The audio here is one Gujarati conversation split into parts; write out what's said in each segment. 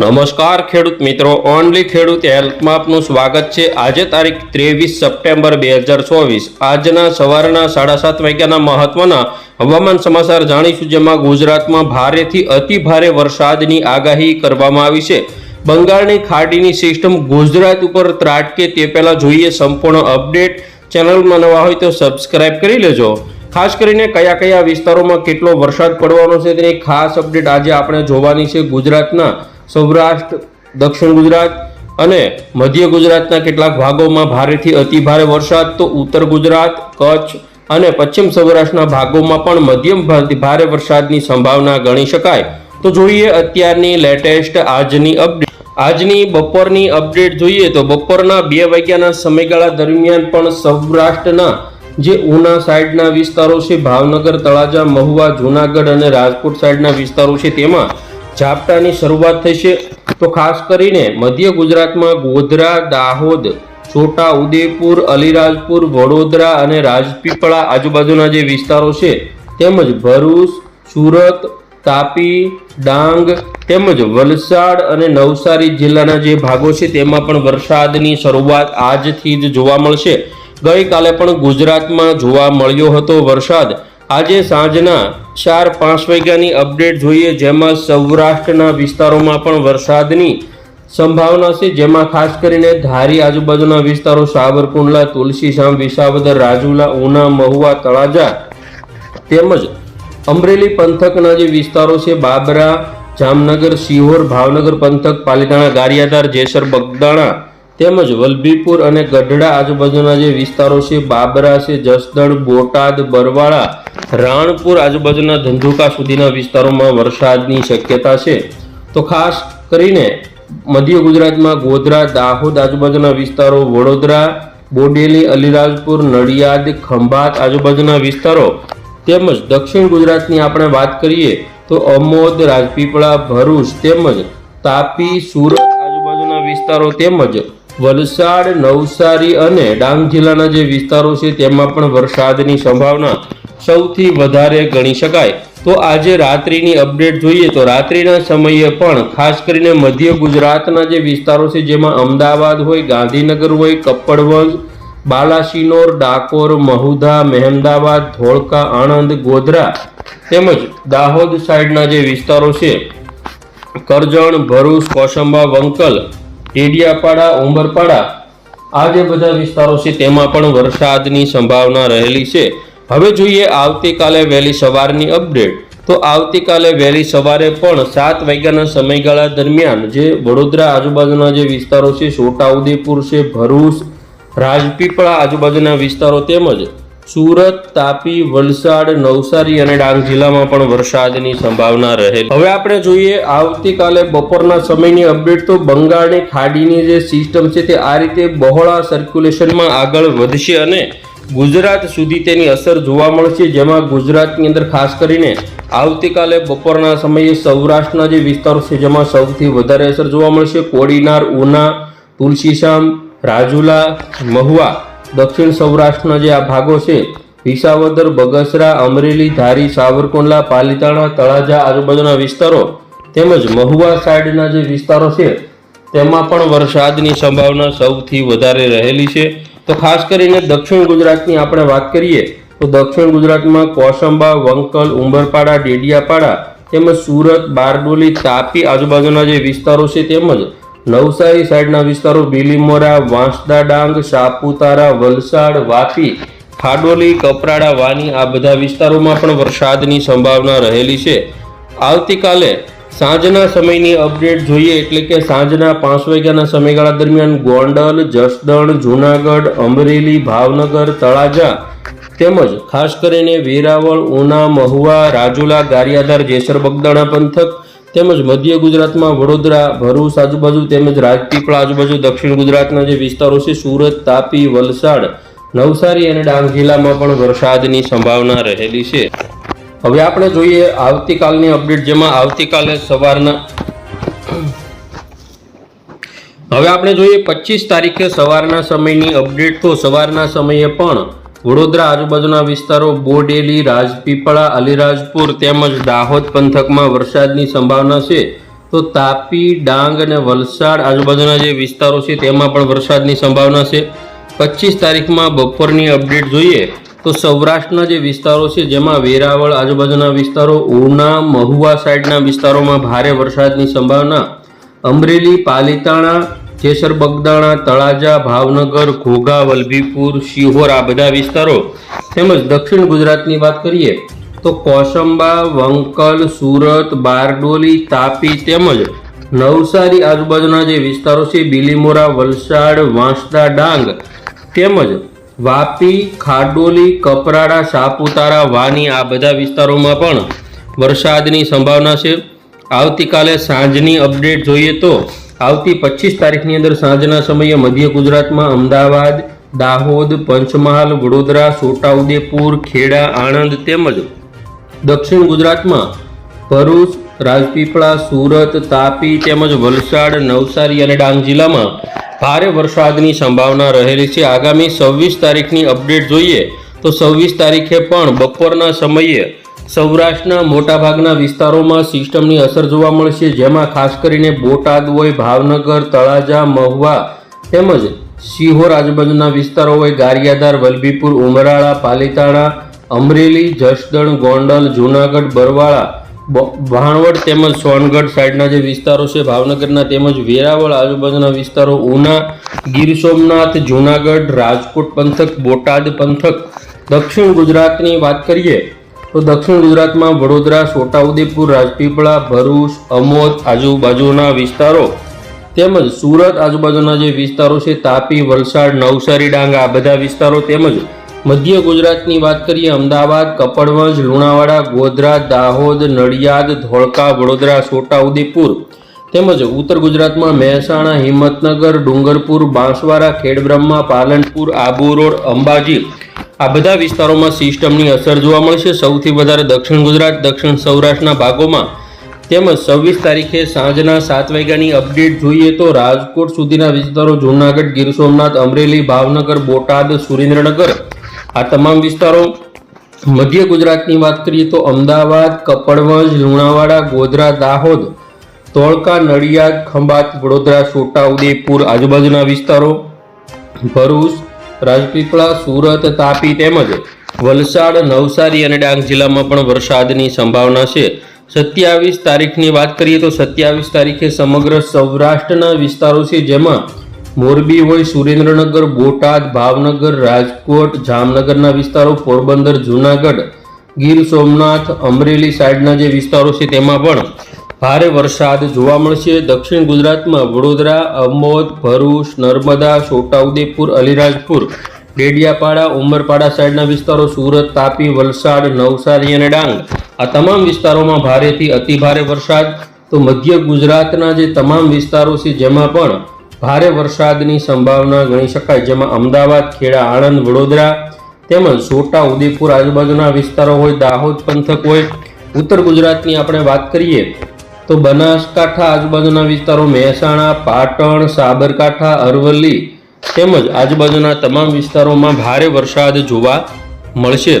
નમસ્કાર ખેડૂત મિત્રો, ઓનલી ખેડૂત હેલ્થમાં આપનું સ્વાગત છે. આજે તારીખ ત્રેવીસ સપ્ટેમ્બર બે હજાર ચોવીસ. આજના સવારના સાડા સાત વાગ્યાના મહત્વના હવામાન સમાચાર જાણીશું, જેમાં ગુજરાતમાં ભારેથી અતિ ભારે વરસાદની આગાહી કરવામાં આવી છે. બંગાળની ખાડીની સિસ્ટમ ગુજરાત ઉપર ત્રાટકે તે પહેલાં જોઈએ. સંપૂર્ણ અપડેટ. ચેનલમાં નવા હોય તો સબસ્ક્રાઇબ કરી લેજો. ખાસ કરીને કયા કયા વિસ્તારોમાં કેટલો વરસાદ પડવાનો છે તેની ખાસ અપડેટ આજે આપણે જોવાની છે ગુજરાતના સૌરાષ્ટ્ર, દક્ષિણ ગુજરાત અને મધ્ય ગુજરાતના કેટલાક ભાગોમાં ભારેથી અતિભારે વરસાદ. તો ઉત્તર ગુજરાત, કચ્છ અને પશ્ચિમ સૌરાષ્ટ્રના ભાગોમાં પણ મધ્યમ ભારે વરસાદની સંભાવના ગણી શકાય. તો જોઈએ અત્યારની લેટેસ્ટ આજની અપડેટ આજની બપોરની અપડેટ જોઈએ તો બપોરના બે વાગ્યાના સમયગાળા દરમિયાન પણ સૌરાષ્ટ્રના જે ઉના સાઈડના વિસ્તારો છે, ભાવનગર, તળાજા, મહુવા, જુનાગઢ અને રાજકોટ સાઈડના વિસ્તારો છે, તેમાં ઝાપટાની શરૂઆત થશે તો ખાસ કરીને મધ્ય ગુજરાતમાં ગોધરા, દાહોદ, છોટા ઉદેપુર અલીરાજપુર, વડોદરા અને રાજપીપળા આજુબાજુના જે વિસ્તારો છે, તેમજ ભરૂચ, સુરત, તાપી, ડાંગ, તેમજ વલસાડ અને નવસારી જિલ્લાના જે ભાગો છે, તેમાં પણ વરસાદની શરૂઆત આજથી જ જોવા મળશે. ગઈકાલે પણ ગુજરાતમાં જોવા મળ્યો હતો વરસાદ. આજે સાંજના ચાર પાંચ વાગ્યાની અપડેટ જોઈએ, જેમાં સૌરાષ્ટ્રના વિસ્તારોમાં પણ વરસાદની સંભાવના છે, જેમાં ખાસ કરીને ધારી આજુબાજુના વિસ્તારો સાબરકુંડલા તુલસીશામ, વિસાવદર, રાજુલા, ઉના, મહુવા, તળાજા તેમજ અમરેલી પંથકના જે વિસ્તારો છે, બાબરા, જામનગર સિહોર ભાવનગર પંથક, પાલીતાણા, ગારિયાધાર, જેસર, બગદાણા તેમજ વલભીપુર અને ગઢડા આજુબાજુના જે વિસ્તારો છે, બાબરા છે, જસદણ, બોટાદ, બરવાળા, રાણપુર આજુબાજુના ધંધુકા સુધીના વિસ્તારોમાં વરસાદની શક્યતા છે. તો ખાસ કરીને મધ્ય ગુજરાતમાં ગોધરા, દાહોદ આજુબાજુના વિસ્તારો, વડોદરા, બોડેલી, અલીરાજપુર, નડિયાદ, ખંભાત આજુબાજુના વિસ્તારો, તેમજ દક્ષિણ ગુજરાતની આપણે વાત કરીએ તો અમોદ, રાજપીપળા, ભરૂચ તેમજ તાપી, સુરત આજુબાજુના વિસ્તારો તેમજ વલસાડ, નવસારી અને ડાંગ જિલ્લાના જે વિસ્તારો છે, તેમાં પણ વરસાદની સંભાવના સૌથી વધારે ગણી શકાય. તો આજે રાત્રિની અપડેટ જોઈએ તો રાત્રિના સમયે પણ ખાસ કરીને મધ્ય ગુજરાતના જે વિસ્તારો છે, જેમાં અમદાવાદ હોય, ગાંધીનગર હોય, કપ્પડવંજ, બાલાસિનોર, ડાકોર, મહુધા, મહેમદાવાદ, ધોળકા, આણંદ, ગોધરા તેમજ દાહોદ સાઈડના જે વિસ્તારો છે, કરજણ, ભરૂચ કોસંબા વંકલ ટેડિયાપાડા, ઉંબરપાડા આ જે બધા વિસ્તારો છે, તેમાં પણ વરસાદની સંભાવના રહેલી છે. હવે જોઈએ આવતીકાલે વહેલી સવારની અપડેટ. તો આવતીકાલે વહેલી સવારે પણ સાત વાગ્યાના સમયગાળા દરમિયાન જે વડોદરા આજુબાજુના જે વિસ્તારો છે, છોટાઉદેપુર છે, ભરૂચ, રાજપીપળા આજુબાજુના વિસ્તારો તેમજ સુરત, તાપી, વલસાડ, નવસારી અને ડાંગ જિલ્લામાં પણ વરસાદની સંભાવના રહેલ. હવે આપણે જોઈએ આવતીકાલે બપોરના સમયની અપડેટ તો બંગાળની ખાડીની જે સિસ્ટમ છે તે આ રીતે બહોળા સર્ક્યુલેશનમાં આગળ વધશે અને ગુજરાત સુધી તેની અસર જોવા મળશે, જેમાં ગુજરાતની અંદર ખાસ કરીને આવતીકાલે બપોરના સમયે સૌરાષ્ટ્રના જે વિસ્તારો છે જેમાં સૌથી વધારે અસર જોવા મળશે, કોડીનાર, ઉના, તુલસીશામ, રાજુલા, મહુવા દક્ષિણ સૌરાષ્ટ્રના જે આ ભાગો છે, વિસાવદર, બગસરા, અમરેલી, ધારી, સાવરકુંડલા, પાલીતાણા, તળાજા આજુબાજુના વિસ્તારો તેમજ મહુવા સાઈડના જે વિસ્તારો છે, તેમાં પણ વરસાદની સંભાવના સૌથી વધારે રહેલી છે. તો ખાસ કરીને દક્ષિણ ગુજરાતની આપણે વાત કરીએ, તો દક્ષિણ ગુજરાતમાં કોસંબા, વંકલ, ઉંબરપાડા, ડેડિયાપાડા તેમજ સુરત, બારડોલી, તાપી આજુબાજુના જે વિસ્તારો છે તેમજ નવસારી સાઈડના વિસ્તારો બીલીમોરા, વાંસદા ડાંગ, સાપુતારા, વલસાડ, વાપી, ખાડોલી, કપરાડા, વાની આ બધા વિસ્તારોમાં પણ વરસાદની સંભાવના રહેલી છે. આવતીકાલે સાંજના સમયની અપડેટ જોઈએ એટલે કે સાંજના પાંચ વાગ્યાના સમયગાળા દરમિયાન ગોંડલ, જસદણ, જૂનાગઢ, અમરેલી, ભાવનગર, તળાજા તેમજ ખાસ કરીને વેરાવળ, ઉના, મહુવા, રાજુલા, ગારિયાધાર, જેસર, બગદાણા પંથક તેમજ મધ્ય ગુજરાતમાં વડોદરા, ભરૂચ આજુબાજુ તેમજ રાજપીપળા આજુબાજુ દક્ષિણ ગુજરાતના જે વિસ્તારો છે, સુરત, તાપી, વલસાડ, નવસારી અને ડાંગ જિલ્લામાં પણ વરસાદની સંભાવના રહેલી છે. હવે આપણે જોઈએ આવતીકાલની અપડેટ, જેમાં આવતીકાલે સવારના હવે આપણે જોઈએ પચીસ તારીખે સવારના સમયની અપડેટ. તો સવારના સમયે પણ વડોદરા આજુબાજુના વિસ્તારો બોડેલી, રાજપીપળા, અલીરાજપુર તેમજ દાહોદ પંથકમાં વરસાદની સંભાવના છે. તો તાપી, ડાંગ અને વલસાડ આજુબાજુના જે વિસ્તારો છે તેમાં પણ વરસાદની સંભાવના છે. પચીસ તારીખમાં બપોરની અપડેટ જોઈએ તો સૌરાષ્ટ્રના જે વિસ્તારો છે જેમાં વેરાવળ આજુબાજુના વિસ્તારો, ઉના, મહુવા સાઈડના વિસ્તારોમાં ભારે વરસાદની સંભાવના. અમરેલી, પાલીતાણા જેસર, બગદાણા, તળાજા, ભાવનગર, ઘોઘા, વલભીપુર, શિહોર, આ બધા વિસ્તારો. તેમજ દક્ષિણ ગુજરાતની વાત કરીએ તો કોસંબા, વંકલ, સુરત, બારડોલી, તાપી તેમજ નવસારી આજુબાજુના જે વિસ્તારો છે, બિલીમોરા, વલસાડ, વાંસદા, ડાંગ તેમજ વાપી ખાડોલી કપરાડા, સાપુતારા, વાની આ બધા વિસ્તારોમાં પણ વરસાદની સંભાવના છે. આવતીકાલે સાંજની અપડેટ જોઈએ તો આવતી પચીસ તારીખની અંદર સાંજના સમયે મધ્ય ગુજરાતમાં અમદાવાદ, દાહોદ, પંચમહાલ, વડોદરા, છોટાઉદેપુર, ખેડા, આણંદ તેમજ દક્ષિણ ગુજરાતમાં ભરૂચ, રાજપીપળા, સુરત, તાપી તેમજ વલસાડ, નવસારી અને ડાંગ જિલ્લામાં ભારે વરસાદની સંભાવના રહેલી છે. આગામી છવ્વીસ તારીખની અપડેટ જોઈએ તો છવ્વીસ તારીખે પણ બપોરના સમયે સૌરાષ્ટ્રના મોટાભાગના વિસ્તારોમાં સિસ્ટમની અસર જોવા મળશે, જેમાં ખાસ કરીને બોટાદ હોય ભાવનગર, તળાજા, મહુવા તેમજ સિહોર આજુબાજુના વિસ્તારો હોય ગારિયાધાર, વલભીપુર, ઉમરાળા, પાલીતાણા, અમરેલી, જસદણ, ગોંડલ, જૂનાગઢ, બરવાળા ભાણવડ તેમજ સોનગઢ સાઈડના જે વિસ્તારો છે, ભાવનગરના તેમજ વેરાવળ આજુબાજુના વિસ્તારો, ઉના, ગીર સોમનાથ, જૂનાગઢ, રાજકોટ પંથક, બોટાદ પંથક, દક્ષિણ ગુજરાતની વાત કરીએ તો દક્ષિણ ગુજરાતમાં વડોદરા, છોટાઉદેપુર, રાજપીપળા, ભરૂચ, અમોદ આજુબાજુના વિસ્તારો તેમજ સુરત આજુબાજુના જે વિસ્તારો છે, તાપી, વલસાડ, નવસારી, ડાંગ, આ બધા વિસ્તારો તેમજ મધ્ય ગુજરાતની વાત કરીએ, અમદાવાદ, કપડવંજ, લુણાવાડા, ગોધરા, દાહોદ, નડિયાદ, ધોળકા, વડોદરા, છોટાઉદેપુર તેમજ ઉત્તર ગુજરાતમાં મહેસાણા, હિંમતનગર, ડુંગરપુર, બાંસવાડા, ખેડબ્રહ્મા, પાલનપુર, આબુ રોડ, અંબાજી આ બધા વિસ્તારોમાં સિસ્ટમની અસર જોવા મળશે. સૌથી વધારે દક્ષિણ ગુજરાત, દક્ષિણ સૌરાષ્ટ્રના ભાગોમાં તેમજ છવ્વીસ તારીખે સાંજના સાત વાગ્યાની અપડેટ જોઈએ તો રાજકોટ સુધીના વિસ્તારો જૂનાગઢ, ગીર સોમનાથ, અમરેલી, ભાવનગર, બોટાદ, સુરેન્દ્રનગર આ તમામ વિસ્તારો મધ્ય ગુજરાતની વાત કરીએ તો અમદાવાદ, કપડવંજ, લુણાવાડા, ગોધરા, દાહોદ ધોળકા નડિયાદ, ખંભાત, વડોદરા છોટાઉદેપુર આજુબાજુના વિસ્તારો ભરૂચ રાજપીપળા, સુરત, તાપી તેમજ વલસાડ, નવસારી અને ડાંગ જિલ્લામાં પણ વરસાદની સંભાવના છે. સત્યાવીસ તારીખની વાત કરીએ તો સત્યાવીસ તારીખે સમગ્ર સૌરાષ્ટ્રના વિસ્તારો છે જેમાં મોરબી હોય, સુરેન્દ્રનગર, બોટાદ, ભાવનગર, રાજકોટ, જામનગરના વિસ્તારો, પોરબંદર, જૂનાગઢ, ગીર સોમનાથ, અમરેલી સાઈડના જે વિસ્તારો છે તેમાં પણ ભારે વરસાદ જોવા મળશે. દક્ષિણ ગુજરાતમાં વડોદરા, અમોદ, ભરૂચ, નર્મદા, છોટાઉદેપુર, અલીરાજપુર, ડેડિયાપાડા, ઉમરપાડા સાઈડના વિસ્તારો, સુરત, તાપી, વલસાડ, નવસારી અને ડાંગ. આ તમામ વિસ્તારોમાં ભારેથી અતિભારે વરસાદ. તો મધ્ય ગુજરાતના જે તમામ વિસ્તારો છે, જેમાં પણ ભારે વરસાદની સંભાવના ગણી શકાય. જેમાં અમદાવાદ, ખેડા, આણંદ, વડોદરા તેમજ છોટા ઉદેપુર આજુબાજુના વિસ્તારો હોય, દાહોદ પંથક હોય. ઉત્તર ગુજરાતની આપણે વાત કરીએ તો બનાસકાંઠા આજુબાજુના વિસ્તારો મહેસાણા, પાટણ, સાબરકાંઠા, અરવલ્લી તેમજ આજુબાજુના તમામ વિસ્તારોમાં ભારે વરસાદ જોવા મળશે.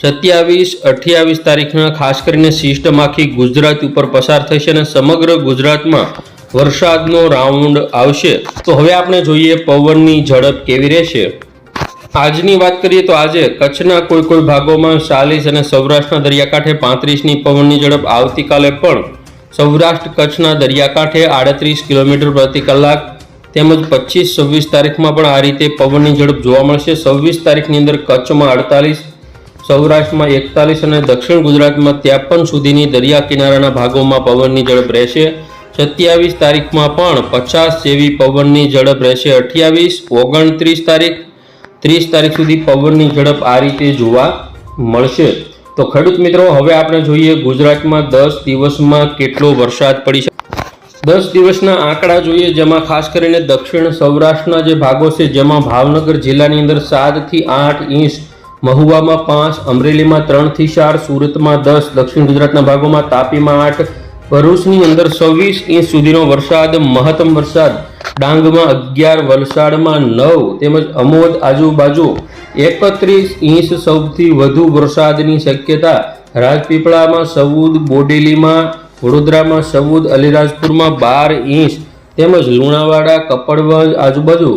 સત્યાવીસ, અઠ્યાવીસ તારીખના ખાસ કરીને સિસ્ટમ આખી ગુજરાત ઉપર પસાર થશે અને સમગ્ર ગુજરાતમાં વરસાદનો રાઉન્ડ આવશે. તો હવે આપણે જોઈએ પવનની ઝડપ કેવી રહેશે. આજની વાત કરીએ તો આજે કચ્છના કોઈ કોઈ ભાગોમાં ચાલીસ અને સૌરાષ્ટ્રના દરિયાકાંઠે પાંત્રીસની પવનની ઝડપ આવતીકાલે પણ સૌરાષ્ટ્ર કચ્છના દરિયાકાંઠે આડત્રીસ કિલોમીટર પ્રતિ કલાક તેમજ પચીસ છવ્વીસ તારીખમાં પણ આ રીતે પવનની ઝડપ જોવા મળશે. છવ્વીસ તારીખની અંદર કચ્છમાં અડતાલીસ, સૌરાષ્ટ્રમાં એકતાલીસ અને દક્ષિણ ગુજરાતમાં ત્રેપન સુધીની દરિયા કિનારાના ભાગોમાં પવનની ઝડપ રહેશે. સત્યાવીસ તારીખમાં પણ પચાસ જેવી પવનની ઝડપ રહેશે. અઠ્યાવીસ, ઓગણત્રીસ તારીખ, ત્રીસ તારીખ સુધી પવનની ઝડપ આ રીતે જોવા મળશે. તો ખેડૂત મિત્રો, હવે આપણે જોઈએ ગુજરાતમાં દસ દિવસમાં કેટલો વરસાદ પડી શકે. દસ દિવસના આંકડા જોઈએ, જેમાં ખાસ કરીને દક્ષિણ સૌરાષ્ટ્રના જે ભાગો છે, જેમાં ભાવનગર જિલ્લાની અંદર સાતથી આઠ ઇંચ, મહુવામાં પાંચ, અમરેલીમાં ત્રણથી ચાર, સુરતમાં દસ, દક્ષિણ ગુજરાતના ભાગોમાં તાપીમાં આઠ, ભરૂચની અંદર છવ્વીસ ઇંચ સુધીનો વરસાદ, મહત્તમ વરસાદ ડાંગમાં અગિયાર, વલસાડમાં નવ, તેમજ અમોદ આજુબાજુ એકત્રીસ ઇંચ સૌથી વધુ વરસાદની શક્યતા. રાજપીપળામાં સૌદ બોડેલીમાં, વડોદરામાં સૌદ અલીરાજપુરમાં બાર ઇંચ. તેમજ લુણાવાડા, કપડવંજ આજુબાજુ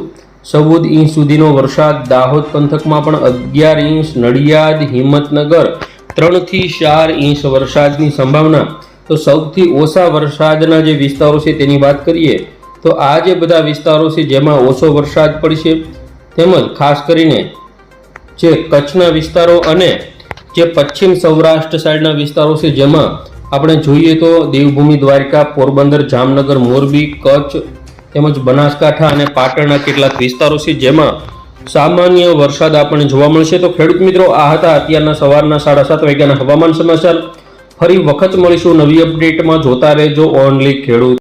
ચૌદ ઇંચ સુધીનો વરસાદ. દાહોદ પંથકમાં પણ અગિયાર ઇંચ, નડિયાદ, હિંમતનગર ત્રણથી ચાર ઇંચ વરસાદની સંભાવના. તો સૌથી ઓછા વરસાદના જે વિસ્તારો છે તેની વાત કરીએ, તો આ જે બધા વિસ્તારો છે જેમાં ઓછો વરસાદ પડશે, તેમજ ખાસ કરીને જે કચ્છના વિસ્તારો અને જે પશ્ચિમ સૌરાષ્ટ્ર સાઈડના વિસ્તારો છે, જેમાં આપણે જોઈએ તો દેવભૂમિ દ્વારિકા, પોરબંદર, જામનગર, મોરબી, કચ્છ તેમજ બનાસકાંઠા અને પાટણના કેટલાક વિસ્તારો છે, જેમાં સામાન્ય વરસાદ આપણને જોવા મળશે. તો ખેડૂત મિત્રો, આ હતા અત્યારના સવારના સાડા સાત વાગ્યાના હવામાન સમાચાર. ફરી વખત મળીશું નવી અપડેટમાં. જોતા રહેજો. ઓનલી ખેડૂત.